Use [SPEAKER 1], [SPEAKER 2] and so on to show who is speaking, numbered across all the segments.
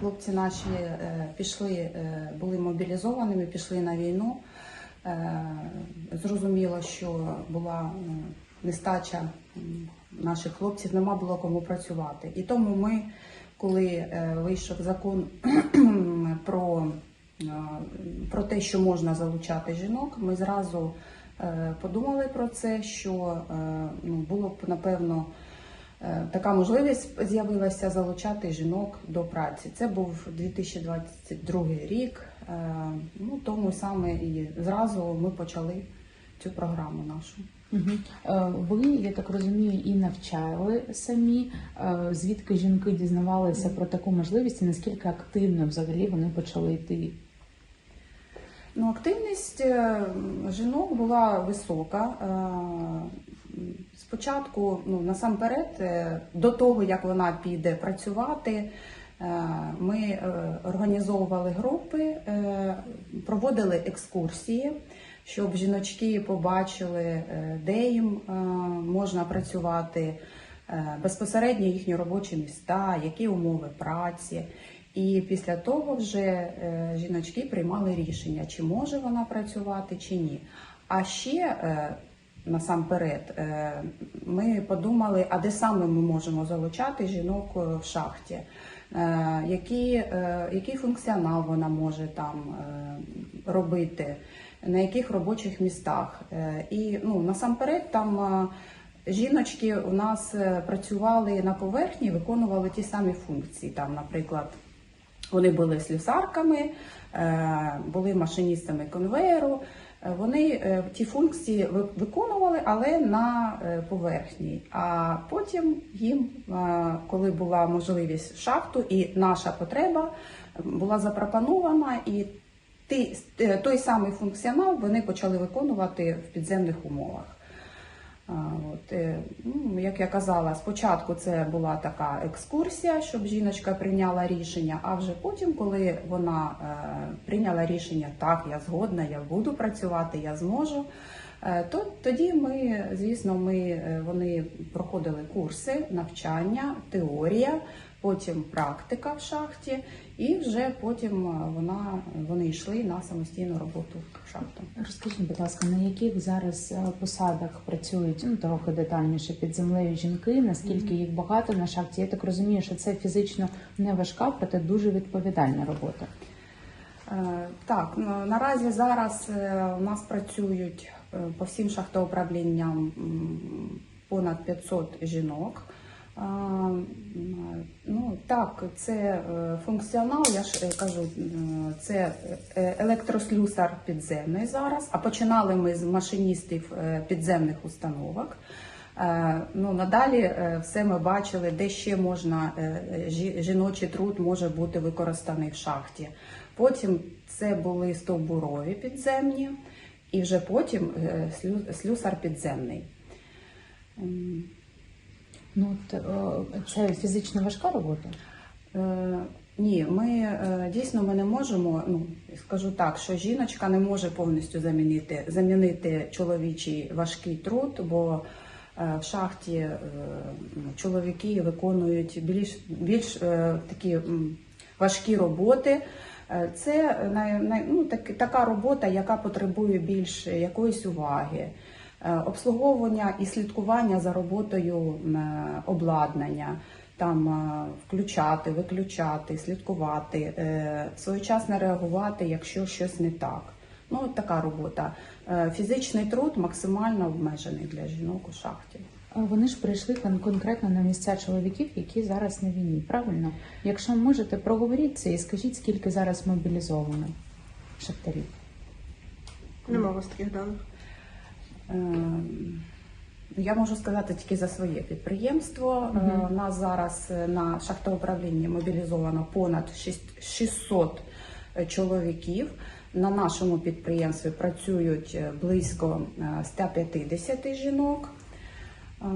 [SPEAKER 1] хлопці наші е, пішли, е, були мобілізованими, пішли на війну. Е, Зрозуміло, що була нестача наших хлопців, нема було кому працювати. І тому ми, коли вийшов закон про, про те, що можна залучати жінок, ми зразу подумали про це, що ну, було б напевно. Е, Така можливість з'явилася залучати жінок до праці. Це був 2022 рік. Е, Ну тому саме і зразу ми почали цю програму нашу.
[SPEAKER 2] Угу. Ви, я так розумію, і навчали самі, звідки жінки дізнавалися про таку можливість і наскільки активно взагалі вони почали йти.
[SPEAKER 1] Ну, активність жінок була висока. Спочатку, ну насамперед, е, до того як вона піде працювати, е, ми е, організовували групи, проводили екскурсії, щоб жіночки побачили, де їм можна працювати, безпосередньо їхні робочі міста, які умови праці. І після того вже жіночки приймали рішення, чи може вона працювати, чи ні. А ще насамперед е, ми подумали, а де саме ми можемо залучати жінок е, в шахті, Е, які, е, який функціонал вона може там робити, на яких робочих містах. І ну, насамперед там. Жіночки у нас працювали на поверхні, виконували ті самі функції. Там, наприклад, вони були слюсарками, були машиністами конвеєру. Е, Вони е, ті функції ви- виконували, але на е, поверхні. А потім їм, коли була можливість шахту, і наша потреба була запропонована, і той самий функціонал вони почали виконувати в підземних умовах. От, е, ну, як я казала, спочатку це була така екскурсія, щоб жіночка прийняла рішення, а вже потім, коли вона е, прийняла рішення, так, я згодна, я буду працювати, я зможу. Е, То тоді ми, звісно, ми е, вони проходили курси, навчання, теорія, потім практика в шахті, і вже потім е, вона вони йшли на самостійну роботу в шахту.
[SPEAKER 2] Розкажіть, будь ласка, на яких зараз посадах працюють ну трохи детальніше під землею жінки? Наскільки їх багато на шахті? Я так розумію, що це фізично не важка, проте дуже відповідальна робота.
[SPEAKER 1] Е, Так, наразі зараз е, у нас працюють е, по всім шахтоуправлінням понад 500 жінок. Ну так, це функціонал, я ж кажу, це електрослюсар підземний зараз. А починали ми з машиністів підземних установок. Е, Ну, надалі е, все ми бачили, де ще можна е, жіночий труд може бути використаний в шахті. Потім це були стовбурові підземні, і вже потім слюсар підземний.
[SPEAKER 2] Ну це фізично важка робота.
[SPEAKER 1] Ні, ми дійсно ми не можемо. Ну скажу так, що жіночка не може повністю замінити замінити чоловічий важкий труд, бо в шахті е, ну, чоловіки виконують більш більш е, такі важкі роботи. Е, Це ну, так, така робота, яка потребує більш якоїсь уваги, е, обслуговування і слідкування за роботою е, обладнання, там е, включати, виключати, слідкувати, е, своєчасно реагувати, якщо щось не так. Ну, от така робота. Е, Фізичний труд максимально обмежений для жінок у шахті.
[SPEAKER 2] Вони ж прийшли кон- конкретно на місця чоловіків, які зараз на війні. Правильно? Якщо можете, проговоріть це і скажіть, скільки зараз мобілізовано шахтарів.
[SPEAKER 3] Нема у вас таких даних.
[SPEAKER 1] Ем, Я можу сказати тільки за своє підприємство. Е,
[SPEAKER 2] Мгм.
[SPEAKER 1] Нас зараз е, на шахтоуправлінні мобілізовано понад шість- 600 чоловіків. На нашому підприємстві працюють е, близько е, 150 жінок. Е,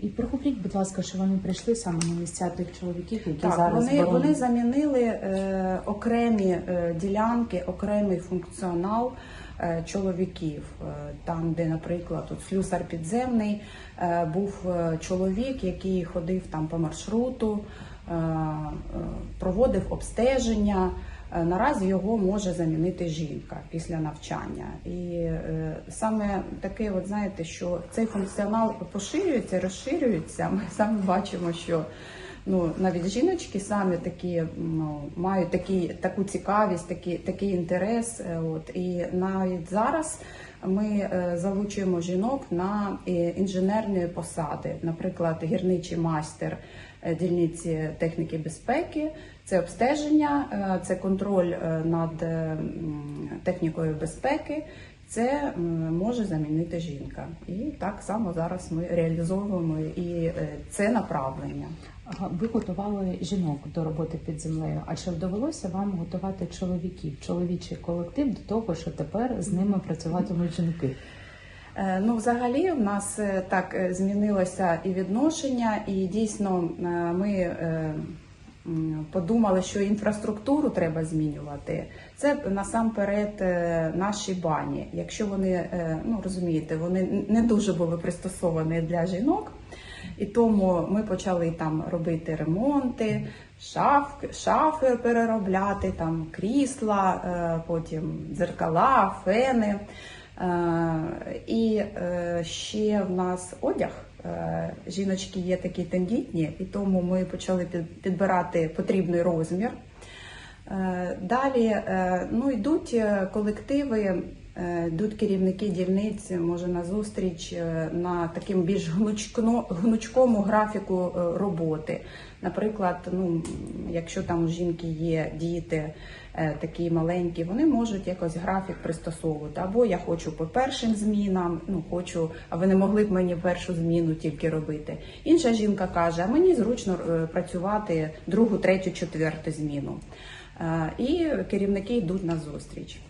[SPEAKER 2] І проговоріть, будь ласка, що вони прийшли саме на місця тих чоловіків, які
[SPEAKER 1] Так,
[SPEAKER 2] зараз
[SPEAKER 1] вони,
[SPEAKER 2] боронять.
[SPEAKER 1] вони замінили е, окремі е, ділянки, окремий функціонал е, чоловіків. Е, там, де, наприклад, от слюсар підземний, е, був е, чоловік, який ходив там по маршруту, е, проводив обстеження. Е, Наразі його може замінити жінка після навчання, і е, саме таке, от знаєте, що цей функціонал поширюється, розширюється. Ми саме бачимо, що ну навіть жіночки самі такі ну, мають такі, таку цікавість, такий, такий інтерес. е, От і навіть зараз ми залучуємо жінок на інженерні посади, наприклад, гірничий майстер дільниці техніки безпеки, це обстеження, е, це контроль е, над е, технікою безпеки. Це може замінити жінка, і так само зараз ми реалізовуємо і це направлення.
[SPEAKER 2] Ви готували жінок до роботи під землею. А чи довелося вам готувати чоловіків, чоловічий колектив до того, що тепер з ними працюватимуть жінки?
[SPEAKER 1] Ну, взагалі, в нас так змінилося і відношення, і дійсно ми подумали, що інфраструктуру треба змінювати. Це насамперед е, наші бані. Якщо вони, е, ну розумієте, вони не дуже були пристосовані для жінок. І тому ми почали там робити ремонти, шаф, шафи переробляти, там крісла, е, потім дзеркала, фени. І ще в нас одяг. Е, Жіночки є такі тендітні, і тому ми почали підбирати потрібний розмір. Е, Далі е, ну, йдуть колективи, йдуть керівники дільниць, може на зустріч е, на таким більш гнучкому графіку е, роботи. Наприклад, ну, якщо там у жінки є діти е, такі маленькі, вони можуть якось графік пристосовувати. Або я хочу по першим змінам, ну хочу, а ви не могли б мені першу зміну тільки робити. Інша жінка каже, а мені зручно е, працювати другу, третю, четверту зміну. Е, І керівники йдуть на зустріч.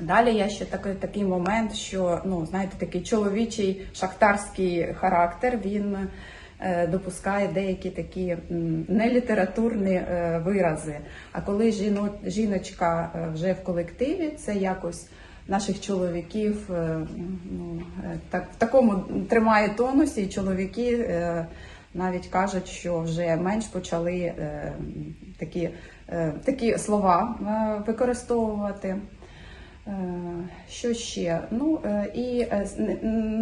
[SPEAKER 1] Далі є ще такий, такий момент, що ну знаєте, такий чоловічий шахтарський характер. Він е, допускає деякі такі нелітературні е, вирази. А коли жіно, жіночка е, вже в колективі, це якось наших чоловіків е, ну, е, так, в такому тримає тонусі, і чоловіки е, навіть кажуть, що вже менш почали е, такі, е, такі слова е, використовувати. Е, Що ще? Ну е, і е,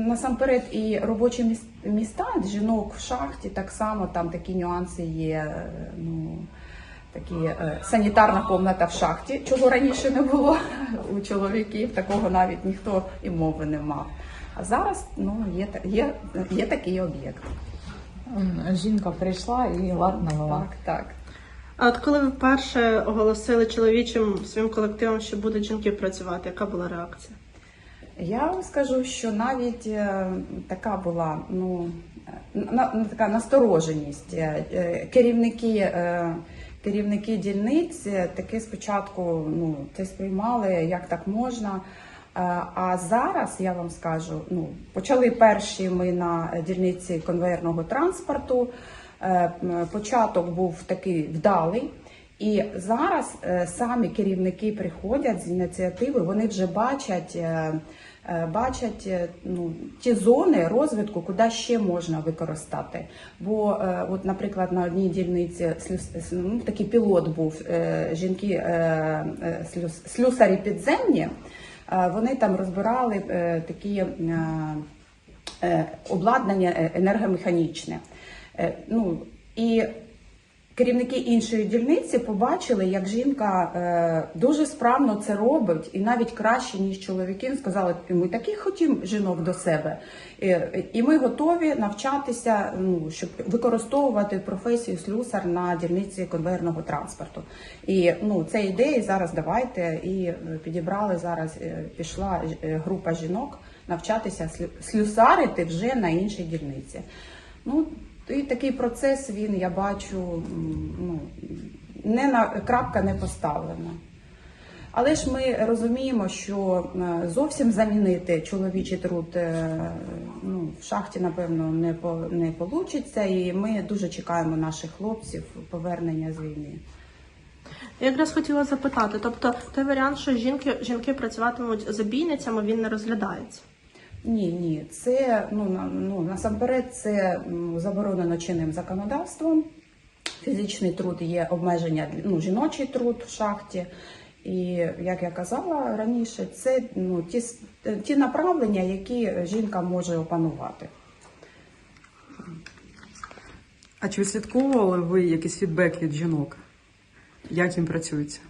[SPEAKER 1] насамперед і робочі міста жінок в шахті так само там такі нюанси є. Ну такі санітарна комната в шахті, чого раніше не було у чоловіків. Такого навіть ніхто і мови не мав. А зараз ну є є, є такий об'єкт.
[SPEAKER 2] Жінка прийшла і лад навела.
[SPEAKER 1] Так, так.
[SPEAKER 3] А от коли ви вперше оголосили чоловічим своїм колективом, що будуть жінки працювати, яка була реакція?
[SPEAKER 1] Я вам скажу, що навіть е, така була ну е, така настороженість. Е, Керівники, керівники дільниць таки спочатку ну це сприймали, як так можна. А зараз я вам скажу, ну почали перші ми на дільниці конвейерного транспорту. Е, Початок був такий вдалий. І зараз е, самі керівники приходять з ініціативи, вони вже бачать, е, бачать ну, ті зони розвитку, куди ще можна використати. Бо, от, наприклад, на одній дільниці ну, такий пілот був жінки слюс- слюсарі підземні. Вони там розбирали такі обладнання енергомеханічне. Е, Ну, і керівники іншої дільниці побачили, як жінка е, дуже справно це робить, і навіть краще, ніж чоловіки. Сказали, ми таких хотімо жінок до себе. І ми готові навчатися, ну, щоб використовувати професію слюсар на дільниці конвейерного транспорту. І ну, це ідеї зараз давайте. І е, підібрали зараз, пішла група жінок навчатися слю- слюсарити вже на іншій дільниці. Ну, і такий процес він, я бачу, ну, не на крапка не поставлена. Але ж ми розуміємо, що е, зовсім замінити чоловічий труд е, ну, в шахті, напевно, не по не получиться, і ми дуже чекаємо наших хлопців повернення з війни.
[SPEAKER 3] Я якраз хотіла запитати, тобто той варіант, що жінки, жінки працюватимуть забійницями, він не розглядається.
[SPEAKER 1] Ні, ні, це ну, на- ну насамперед це заборонено чинним законодавством. фізичний труд є обмеження ну, жіночий труд в шахті. І як я казала раніше, це ну, ті, ті направлення, які жінка може опанувати.
[SPEAKER 4] А чи відслідковували ви якийсь фідбек від жінок? Як їм працюється?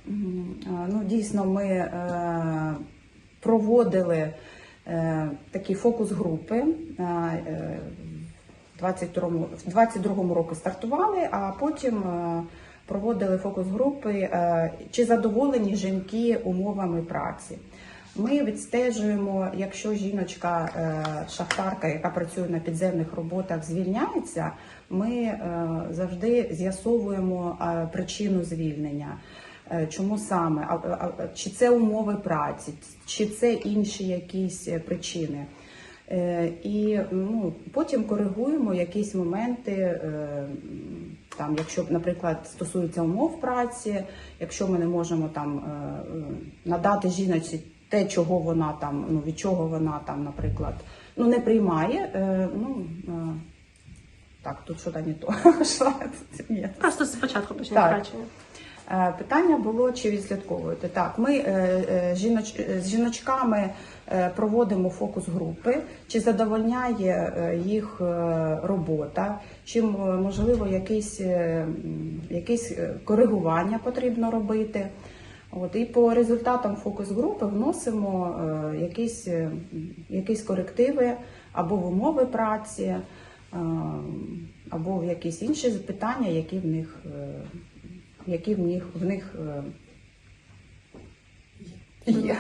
[SPEAKER 1] Ну, дійсно, ми е, проводили е. Е, е, в 22-му в 22-му році стартували, а потім е, проводили фокус-групи, е, чи задоволені жінки умовами праці. Ми відстежуємо, якщо жіночка, е, шахтарка, яка працює на підземних роботах, звільняється, ми е, завжди з'ясовуємо е, причину звільнення. Е, Чому саме? А- а- а- Чи це умови праці, чи це інші якісь е, причини? Е, І ну, потім коригуємо якісь моменти, е, там, якщо, наприклад, стосується умов праці, якщо ми не можемо там надати жіночці те, чого вона там, ну від чого вона там, наприклад, ну не приймає. е, Ну е, так, тут що то не то.
[SPEAKER 3] Просто спочатку.
[SPEAKER 1] Е, Питання було, чи відслідковуєте. Так, ми е, е, е, з жіночками е, проводимо фокус-групи, чи задовольняє е, їх е, робота, чи можливо якісь, е, якісь е, коригування потрібно робити. От, і по результатам фокус-групи вносимо е, якісь, е, якісь корективи або в умови праці, е, або в якісь інші питання, які в них. Які в них в них е, є.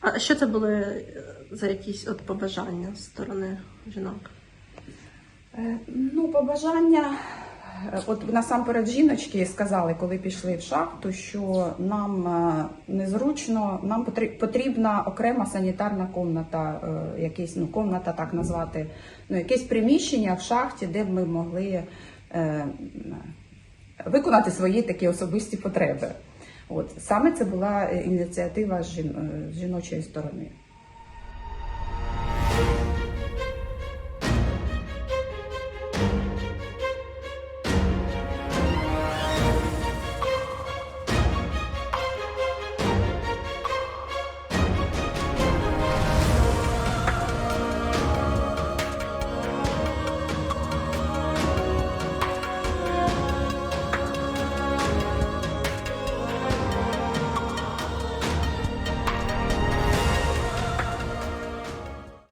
[SPEAKER 3] А що це були е, за якісь от побажання з сторони жінок?
[SPEAKER 1] Е, Ну, побажання. От насамперед жіночки сказали, коли пішли в шахту, що нам незручно, нам потрібна окрема санітарна комната, якийсь, ну, комната так назвати, ну, якесь приміщення в шахті, де б ми могли виконати свої такі особисті потреби. От саме це була е, ініціатива е, жіночої сторони.